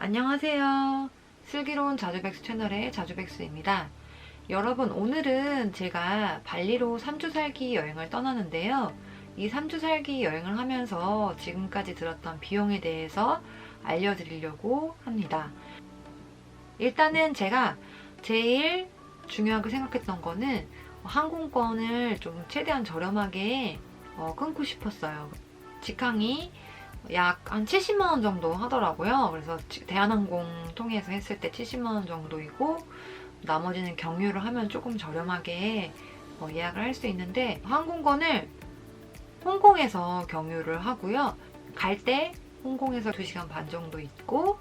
안녕하세요. 슬기로운 자주백수 채널의 자주백수입니다. 여러분, 오늘은 제가 발리로 3주 살기 여행을 떠나는데요. 이 3주 살기 여행을 하면서 지금까지 들었던 비용에 대해서 알려드리려고 합니다. 일단은 제가 제일 중요하게 생각했던 거는 항공권을 좀 최대한 저렴하게 어, 끊고 싶었어요. 직항이 약 한 70만 원 정도 하더라고요. 그래서 지- 대한항공 통해서 했을 때 70만 원 정도이고 나머지는 경유를 하면 조금 저렴하게 어, 예약을 할 수 있는데 항공권을 홍콩에서 경유를 하고요. 갈 때 홍콩에서 2시간 반 정도 있고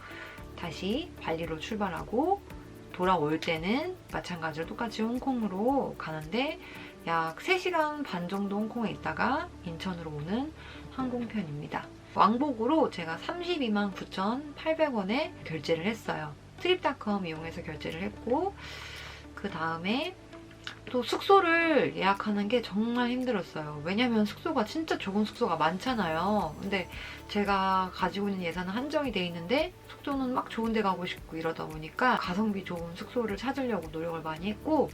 다시 발리로 출발하고 돌아올 때는 마찬가지로 똑같이 홍콩으로 가는데 약 3시간 반 정도 홍콩에 있다가 인천으로 오는 항공편입니다. 왕복으로 제가 32만 9,800원에 결제를 했어요. 트립닷컴 이용해서 결제를 했고 그 다음에 또 숙소를 예약하는 게 정말 힘들었어요. 왜냐면 숙소가 진짜 좋은 숙소가 많잖아요. 근데 제가 가지고 있는 예산은 한정이 돼 있는데 숙소는 막 좋은 데 가고 싶고 이러다 보니까 가성비 좋은 숙소를 찾으려고 노력을 많이 했고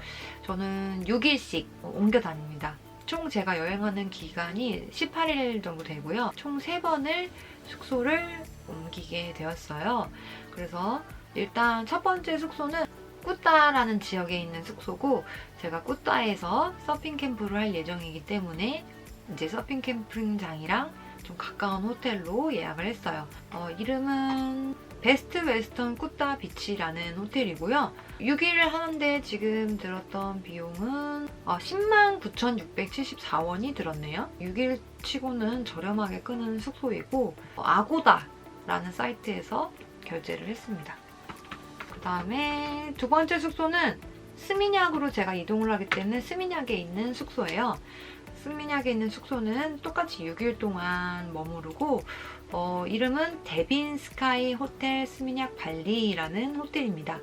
저는 6일씩 옮겨 다닙니다. 총 제가 여행하는 기간이 18일 정도 되고요. 총 3번을 숙소를 옮기게 되었어요. 그래서 일단 첫 번째 숙소는 꾸따라는 지역에 있는 숙소고 제가 꾸따에서 서핑 캠프를 할 예정이기 때문에 이제 서핑 캠핑장이랑 좀 가까운 호텔로 예약을 했어요. 어, 이름은 베스트 웨스턴 꾸따 비치라는 호텔이고요. 6일을 하는데 지금 들었던 비용은 어, 10만 9,674원이 들었네요. 6일 치고는 저렴하게 끄는 숙소이고 어, 아고다라는 사이트에서 결제를 했습니다. 그 다음에 두 번째 숙소는 스미냑으로 제가 이동을 하기 때문에 스미냑에 있는 숙소예요. 스미냑에 있는 숙소는 똑같이 6일 동안 머무르고 어, 이름은 데빈 스카이 호텔 스미냑 발리라는 호텔입니다.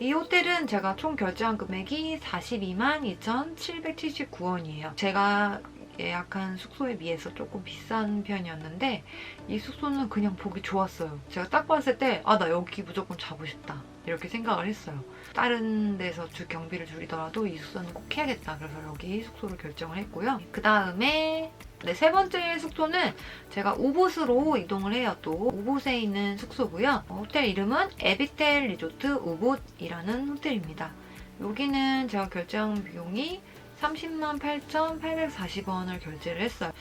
이 호텔은 제가 총 결제한 금액이 42만 2,779원이에요. 제가 예약한 숙소에 비해서 조금 비싼 편이었는데 이 숙소는 그냥 보기 좋았어요. 제가 딱 봤을 때 아 나 여기 무조건 자고 싶다 이렇게 생각을 했어요. 다른 데서 주 경비를 줄이더라도 이 숙소는 꼭 해야겠다. 그래서 여기 숙소를 결정을 했고요. 그 다음에 네, 세 번째 숙소는 제가 우붓으로 이동을 해요. 또 우붓에 있는 숙소고요. 어, 호텔 이름은 에비텔 리조트 우붓이라는 호텔입니다. 여기는 제가 결제한 비용이 30만 8,840원을 결제를 했어요.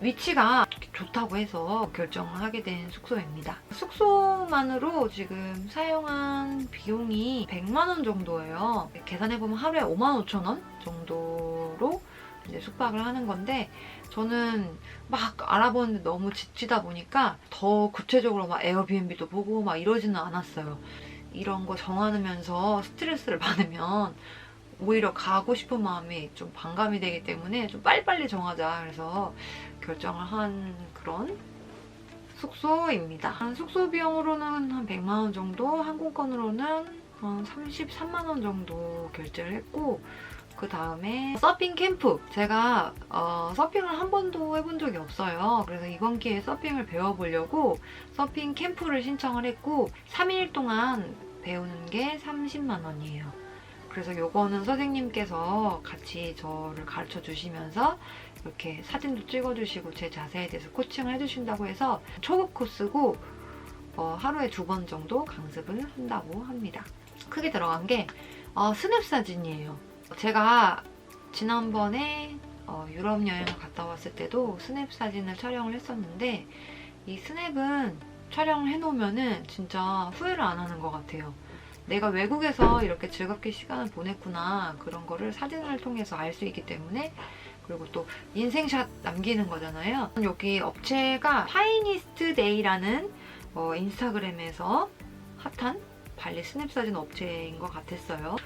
위치가 좋다고 해서 결정을 하게 된 숙소입니다. 숙소만으로 지금 사용한 비용이 100만 원 정도예요. 계산해보면 하루에 5만 5천 원 정도로 이제 숙박을 하는 건데 저는 막 알아보는데 너무 지치다 보니까 더 구체적으로 막 에어비앤비도 보고 막 이러지는 않았어요. 이런 거 정하면서 스트레스를 받으면 오히려 가고 싶은 마음이 좀 반감이 되기 때문에 좀 빨리빨리 정하자. 그래서 결정을 한 그런 숙소입니다. 한 숙소 비용으로는 한 100만 원 정도, 항공권으로는 한 33만 원 정도 결제를 했고 그 다음에 서핑 캠프 제가 어, 서핑을 한 번도 해본 적이 없어요. 그래서 이번 기회에 서핑을 배워보려고 서핑 캠프를 신청을 했고 3일 동안 배우는 게 30만 원이에요. 그래서 요거는 선생님께서 같이 저를 가르쳐 주시면서 이렇게 사진도 찍어주시고 제 자세에 대해서 코칭을 해주신다고 해서 초급 코스고 어, 하루에 두 번 정도 강습을 한다고 합니다. 크게 들어간 게 어, 스냅 사진이에요. 제가 지난번에 어, 유럽 여행을 갔다 왔을 때도 스냅 사진을 촬영을 했었는데 이 스냅은 촬영을 해놓으면은 진짜 후회를 안 하는 것 같아요. 내가 외국에서 이렇게 즐겁게 시간을 보냈구나 그런 거를 사진을 통해서 알 수 있기 때문에 그리고 또 인생샷 남기는 거잖아요. 여기 업체가 파이니스트 데이라는 어, 인스타그램에서 핫한 발리 스냅 사진 업체인 것 같았어요.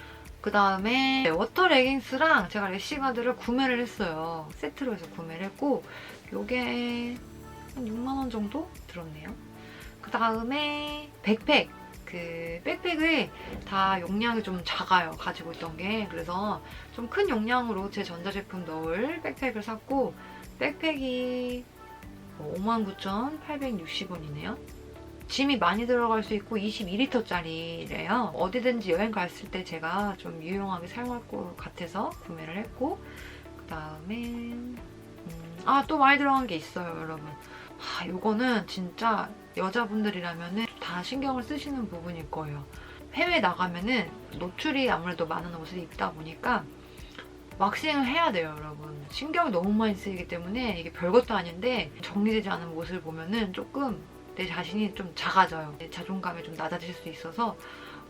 그 다음에 워터 레깅스랑 제가 래시가드를 구매를 했어요. 세트로 해서 구매를 했고 요게 한 6만원 정도 들었네요. 그 다음에 백팩 그 백팩을 다 용량이 좀 작아요. 가지고 있던 게. 그래서 좀 큰 용량으로 제 전자제품 넣을 백팩을 샀고 백팩이 59,860원이네요. 짐이 많이 들어갈 수 있고 22리터짜리래요. 어디든지 여행 갔을 때 제가 좀 유용하게 사용할 것 같아서 구매를 했고 그 다음에 음, 아또 많이 들어간 게 있어요 여러분. 아 요거는 진짜 여자분들이라면은 다 신경을 쓰시는 부분일 거예요. 해외 나가면은 노출이 아무래도 많은 옷을 입다 보니까 왁싱을 해야 돼요, 여러분. 신경이 너무 많이 쓰이기 때문에 이게 별것도 아닌데 정리되지 않은 모습을 보면은 조금 내 자신이 좀 작아져요. 내 자존감이 좀 낮아질 수 있어서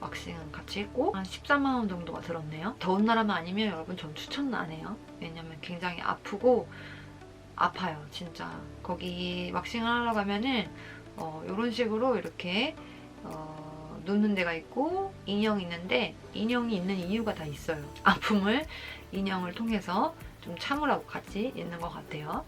왁싱은 같이 했고 한 14만 원 정도가 들었네요. 더운 나라만 아니면 여러분 전 추천은 안 해요. 왜냐면 굉장히 아프고 아파요, 진짜. 거기 왁싱을 하러 가면은 어, 이런 식으로 이렇게 어, 눕는 데가 있고 인형이 있는데 인형이 있는 이유가 다 있어요. 아픔을 인형을 통해서 좀 참으라고 같이 있는 것 같아요.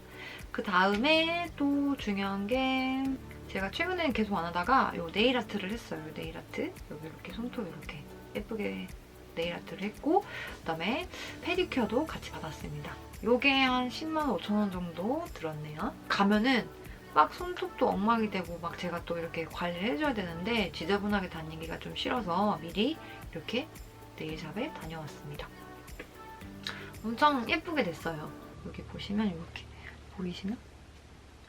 그 다음에 또 중요한 게 제가 최근에는 계속 안 하다가 요 네일 아트를 했어요. 네일 아트 여기 이렇게 손톱 이렇게 예쁘게 네일 아트를 했고 그다음에 페디큐어도 같이 받았습니다. 요게 한 10만 5천 원 정도 들었네요. 가면은 막 손톱도 엉망이 되고 막 제가 또 이렇게 관리를 해줘야 되는데 지저분하게 다니기가 좀 싫어서 미리 이렇게 네일샵에 다녀왔습니다. 엄청 예쁘게 됐어요. 여기 보시면 이렇게 보이시나?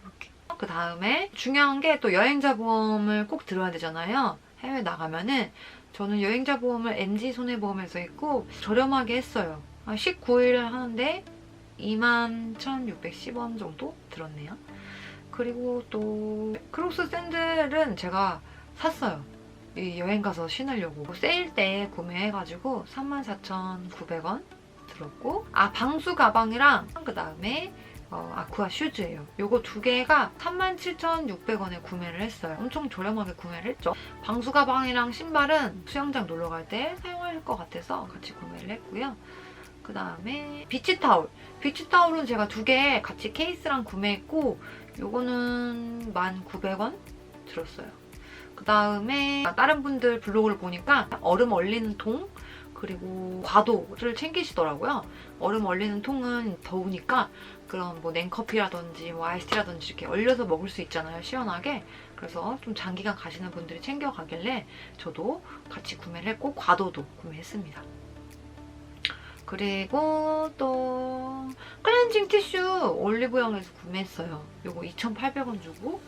이렇게. 그 다음에 중요한 게 또 여행자 보험을 꼭 들어야 되잖아요. 해외 나가면은 저는 여행자 보험을 MG 손해보험에서 했고 저렴하게 했어요. 19일 하는데 21,610원 정도 들었네요. 그리고 또 크록스 샌들은 제가 샀어요. 이 여행 가서 신으려고 세일 때 구매해가지고 34,900원 들었고 아 방수 가방이랑 그 다음에 어, 아쿠아 슈즈예요. 요거 두 개가 37,600원에 구매를 했어요. 엄청 저렴하게 구매를 했죠. 방수 가방이랑 신발은 수영장 놀러 갈 때 사용할 것 같아서 같이 구매를 했고요. 그 다음에 비치 타올. 비치 타올은 제가 두 개 같이 케이스랑 구매했고 요거는 1,900원 들었어요. 그 다음에 다른 분들 블로그를 보니까 얼음 얼리는 통 그리고 과도를 챙기시더라고요. 얼음 얼리는 통은 더우니까 그런 뭐 냉커피라든지 뭐 아이스티라든지 이렇게 얼려서 먹을 수 있잖아요. 시원하게. 그래서 좀 장기간 가시는 분들이 챙겨가길래 저도 같이 구매를 했고 과도도 구매했습니다. 그리고 또 클렌징 티슈 올리브영에서 구매했어요. 요거 2,800원 주고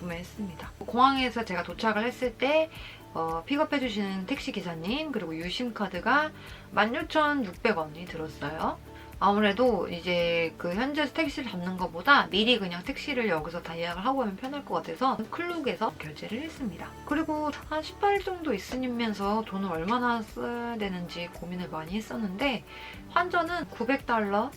구매했습니다. 공항에서 제가 도착을 했을 때 어, 픽업해주시는 택시기사님 그리고 유심카드가 16,600원이 들었어요. 아무래도 이제 그 현지에서 택시를 잡는 것보다 미리 그냥 택시를 여기서 다 예약을 하고 하면 편할 것 같아서 클룩에서 결제를 했습니다. 그리고 한 18일 정도 있으면서 돈을 얼마나 써야 되는지 고민을 많이 했었는데 환전은 900달러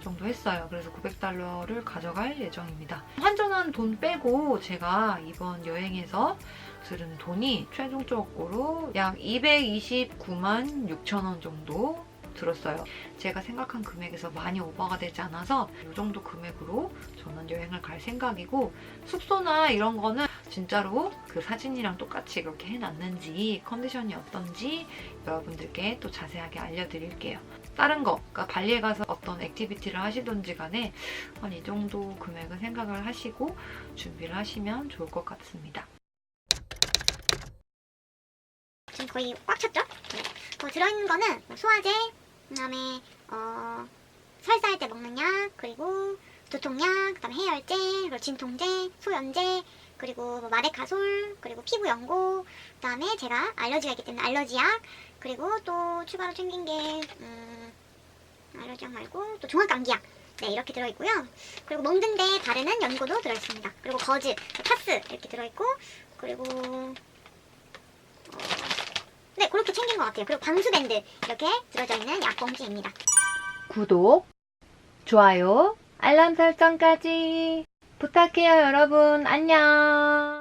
정도 했어요. 그래서 900달러를 가져갈 예정입니다. 환전한 돈 빼고 제가 이번 여행에서 들은 돈이 최종적으로 약 229만 6천 원 정도 들었어요. 제가 생각한 금액에서 많이 오버가 되지 않아서 이 정도 금액으로 저는 여행을 갈 생각이고 숙소나 이런 거는 진짜로 그 사진이랑 똑같이 그렇게 해놨는지 컨디션이 어떤지 여러분들께 또 자세하게 알려드릴게요. 다른 거, 그러니까 발리에 가서 어떤 액티비티를 하시던지 간에 한 이 정도 금액은 생각을 하시고 준비를 하시면 좋을 것 같습니다. 지금 거의 꽉 찼죠? 네. 뭐 들어있는 거는 뭐 소화제, 그다음에 어, 설사할 때 먹는 약, 그리고 두통약, 그다음에 해열제, 그리고 진통제, 소염제, 그리고 뭐 마데카솔, 그리고 피부 연고, 그다음에 제가 알러지가 있기 때문에 알러지약, 그리고 또 추가로 챙긴 게 음, 알러지약 말고 또 종합감기약. 네, 이렇게 들어있고요. 그리고 먹는데 바르는 연고도 들어있습니다. 그리고 거즈, 파스 이렇게 들어있고, 그리고 어, 네, 그렇게 챙긴 것 같아요. 그리고 방수밴드 이렇게 들어져 있는 약봉지입니다. 구독, 좋아요, 알람 설정까지 부탁해요, 여러분. 안녕.